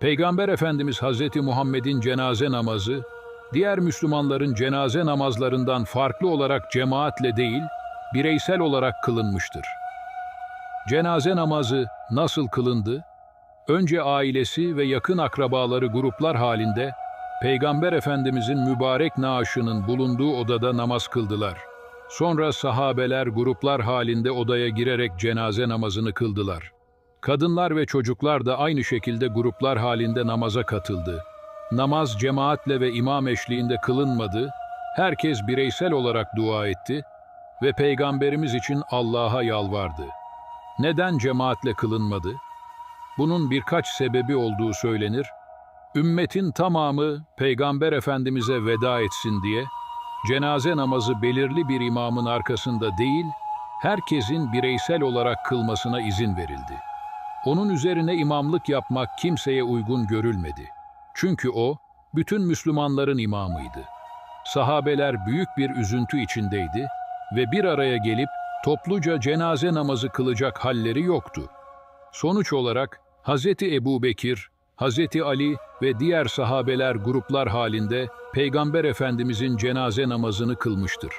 Peygamber Efendimiz Hazreti Muhammed'in cenaze namazı, diğer Müslümanların cenaze namazlarından farklı olarak cemaatle değil, bireysel olarak kılınmıştır. Cenaze namazı nasıl kılındı? Önce ailesi ve yakın akrabaları gruplar halinde Peygamber Efendimizin mübarek naaşının bulunduğu odada namaz kıldılar. Sonra sahabeler gruplar halinde odaya girerek cenaze namazını kıldılar. Kadınlar ve çocuklar da aynı şekilde gruplar halinde namaza katıldı. Namaz cemaatle ve imam eşliğinde kılınmadı, herkes bireysel olarak dua etti ve Peygamberimiz için Allah'a yalvardı. Neden cemaatle kılınmadı? Bunun birkaç sebebi olduğu söylenir. Ümmetin tamamı Peygamber Efendimiz'e veda etsin diye cenaze namazı belirli bir imamın arkasında değil, herkesin bireysel olarak kılmasına izin verildi. Onun üzerine imamlık yapmak kimseye uygun görülmedi. Çünkü o, bütün Müslümanların imamıydı. Sahabeler büyük bir üzüntü içindeydi ve bir araya gelip topluca cenaze namazı kılacak halleri yoktu. Sonuç olarak Hz. Ebu Bekir, Hz. Ali ve diğer sahabeler gruplar halinde Peygamber Efendimizin cenaze namazını kılmıştır.